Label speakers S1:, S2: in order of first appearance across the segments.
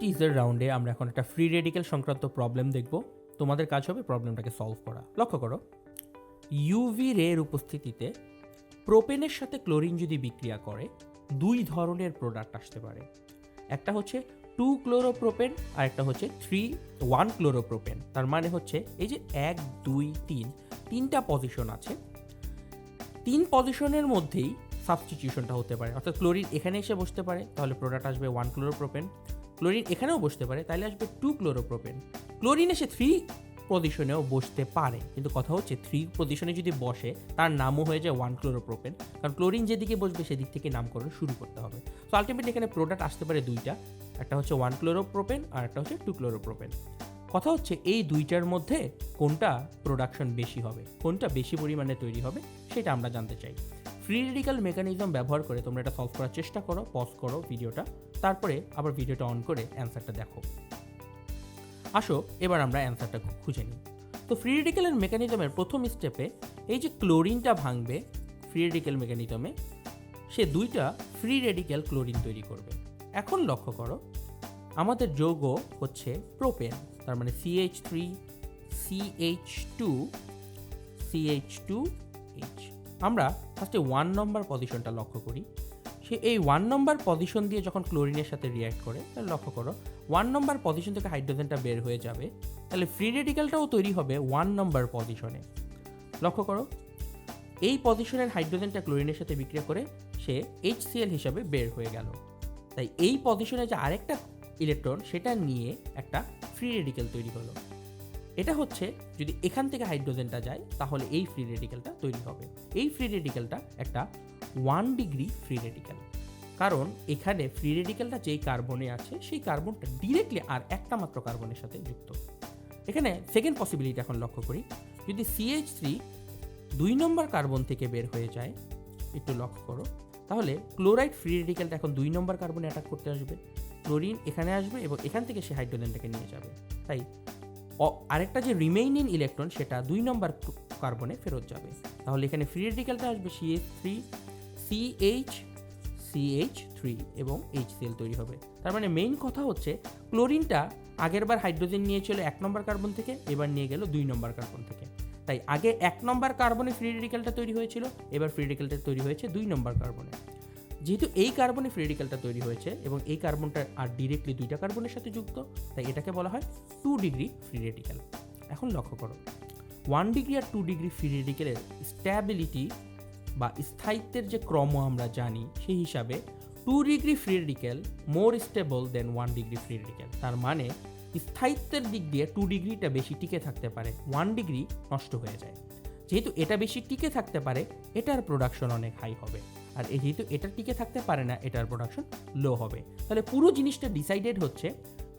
S1: Teaser রাউন্ডে আমরা এখন একটা ফ্রি রেডিক্যাল সংক্রান্ত প্রবলেম দেখব। তোমাদের কাজ হবে প্রবলেমটাকে সলভ করা। লক্ষ্য করো ইউভি রের উপস্থিতিতে প্রোপেনের সাথে ক্লোরিন যদি বিক্রিয়া করে, দুই ধরনের প্রোডাক্ট আসতে পারে। একটা হচ্ছে টু ক্লোরোপ্রোপেন আর একটা হচ্ছে থ্রি ওয়ান ক্লোরোপ্রোপেন তার মানে হচ্ছে এই যে এক, দুই, তিন, তিনটা পজিশন আছে। তিন পজিশনের মধ্যেই সাবস্টিটিউশনটা হতে পারে। অর্থাৎ ক্লোরিন এখানে এসে বসতে পারে, তাহলে প্রোডাক্ট আসবে ওয়ান ক্লোরোপ্রোপেন ক্লোরিন এখানেও বসতে পারে তাহলে আসবে টু ক্লোরোপ্রোপেন ক্লোরিন এসে থ্রি পজিশনেও বসতে পারে, কিন্তু কথা হচ্ছে থ্রি পজিশনে যদি বসে, তার নামও হয়ে যায় ওয়ান ক্লোরোপ্রোপেন কারণ ক্লোরিন যেদিকে বসবে সেদিক থেকে নামকরণ শুরু করতে হবে। তো আলটিমেটলি এখানে প্রোডাক্ট আসতে পারে দুইটা, একটা হচ্ছে ওয়ান ক্লোরোপ্রোপেন আর একটা হচ্ছে টু ক্লোরোপ্রোপেন কথা হচ্ছে এই দুইটার মধ্যে কোনটা প্রোডাকশন বেশি হবে, কোনটা বেশি পরিমাণে তৈরি হবে, সেটা আমরা জানতে চাই। ফ্রি রেডিক্যাল মেকানিজম ব্যবহার করে তোমরা এটা সলভ করার চেষ্টা করো পজ করো ভিডিওটা তারপরে আবার ভিডিওটা অন করে অ্যান্সারটা দেখো। আসো, এবার আমরা অ্যান্সারটা খুঁজে নিই। তো ফ্রি রেডিক্যালের মেকানিজমের প্রথম স্টেপে এই যে ক্লোরিনটা ভাঙবে ফ্রি রেডিক্যাল মেকানিজমে সে দুইটা ফ্রি রেডিক্যাল ক্লোরিন তৈরি করবে। এখন লক্ষ্য করো, আমাদের যৌগ হচ্ছে প্রোপেন তার মানে CH three CH two CH two H আমরা ফার্স্টে ওয়ান নম্বর পজিশনটা লক্ষ্য করি। সে এই ওয়ান নম্বর পজিশন দিয়ে যখন ক্লোরিনের সাথে রিয়্যাক্ট করে, তাহলে লক্ষ্য করো ওয়ান নম্বর পজিশন থেকে হাইড্রোজেনটা বের হয়ে যাবে, তাহলে ফ্রি রেডিক্যালটাও তৈরি হবে ওয়ান নম্বর পজিশনে লক্ষ্য করো, এই পজিশনের হাইড্রোজেনটা ক্লোরিনের সাথে বিক্রিয়া করে সে এইচসিএল হিসাবে বের হয়ে গেল। তাই এই পজিশনে যে আরেকটা ইলেকট্রন সেটা নিয়ে একটা ফ্রি রেডিক্যাল তৈরি হলো। এটা হচ্ছে, যদি এখান থেকে হাইড্রোজেনটা যায়, তাহলে এই ফ্রি রেডিক্যালটা তৈরি হবে। এই ফ্রি রেডিক্যালটা একটা ওয়ান ডিগ্রি ফ্রি রেডিক্যাল কারণ এখানে ফ্রি রেডিক্যালটা যেই কার্বনে আছে, সেই কার্বনটা ডিরেক্টলি আর একটা মাত্র কার্বনের সাথে যুক্ত। এখানে সেকেন্ড পসিবিলিটি এখন লক্ষ্য করি। যদি সিএইচ থ্রি দুই নম্বর কার্বন থেকে বের হয়ে যায়, একটু লক্ষ্য করো, তাহলে ক্লোরাইড ফ্রি রেডিক্যালটা এখন দুই নম্বর কার্বনে অ্যাটাক করতে আসবে। ক্লোরিন এখানে আসবে এবং এখান থেকে সে হাইড্রোজেনটাকে নিয়ে যাবে। তাই আরেকটা যে রিমেইনিং ইলেকট্রন, সেটা দুই নম্বর কার্বনে ফেরত যাবে। তাহলে এখানে ফ্রি রেডিক্যালটা আসবে CH three CH CH three এবং এইচসিএল তৈরি হবে। তার মানে মেইন কথা হচ্ছে ক্লোরিনটা আগেরবার হাইড্রোজেন নিয়েছিল এক নম্বর কার্বন থেকে, এবার নিয়ে গেল দুই নম্বর কার্বন থেকে। তাই আগে এক নম্বর কার্বনে ফ্রি রেডিক্যালটা তৈরি হয়েছিল, এবার ফ্রি রেডিক্যালটা তৈরি হয়েছে দুই নম্বর কার্বনে যেহেতু এই কার্বনে ফ্রি রেডিক্যালটা তৈরি হয়েছে এবং এই কার্বনটা আর ডিরেক্টলি দুইটা কার্বনের সাথে যুক্ত, তাই এটাকে বলা হয় টু ডিগ্রি ফ্রি রেডিক্যাল এখন লক্ষ্য করো ওয়ান ডিগ্রি আর টু ডিগ্রি ফ্রি রেডিক্যালের স্ট্যাবিলিটি বা স্থায়িত্বের যে ক্রম আমরা জানি, সেই হিসাবে two degree free radical more stable than one degree free radical তার মানে স্থায়িত্বের দিক দিয়ে টু ডিগ্রিটা বেশি টিকে থাকতে পারে ওয়ান ডিগ্রি নষ্ট হয়ে যায়। যেহেতু এটা বেশি টিকে থাকতে পারে, এটার প্রোডাকশন অনেক হাই হবে। আর এই যেহেতু এটা টিকে থাকতে পারে না, এটার প্রোডাকশন লো হবে। তাহলে পুরো জিনিসটা ডিসাইডেড হচ্ছে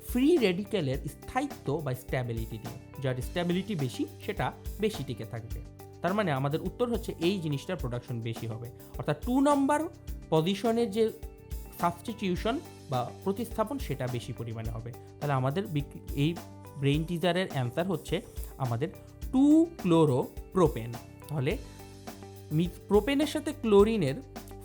S1: ফ্রি রেডিক্যালের স্থায়িত্ব বা স্ট্যাবিলিটি দিয়ে। যার স্ট্যাবিলিটি বেশি, সেটা বেশি টিকে থাকবে। তার মানে আমাদের উত্তর হচ্ছে এই জিনিসটার প্রোডাকশন বেশি হবে। অর্থাৎ টু নাম্বার পজিশনের যে সাবস্টিটিউশন বা প্রতিস্থাপন সেটা বেশি পরিমাণে হবে। তাহলে আমাদের এই ব্রেইন টিজারের অ্যান্সার হচ্ছে আমাদের টু ক্লোরো প্রোপেন তাহলে প্রোপেনের সাথে ক্লোরিনের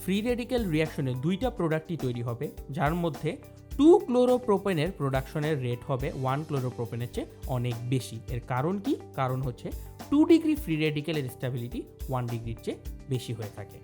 S1: ফ্রি রেডিক্যাল রিয়াকশনে দুইটা প্রোডাক্টই তৈরি হবে, যার মধ্যে টু ক্লোরোপ্রোপেনের প্রোডাকশনের রেট হবে ওয়ান ক্লোরোপ্রোপেনের চেয়ে অনেক বেশি। এর কারণ কি? কারণ হচ্ছে two degree free radical stability one ডিগ্রির চেয়ে বেশি হয়ে থাকে।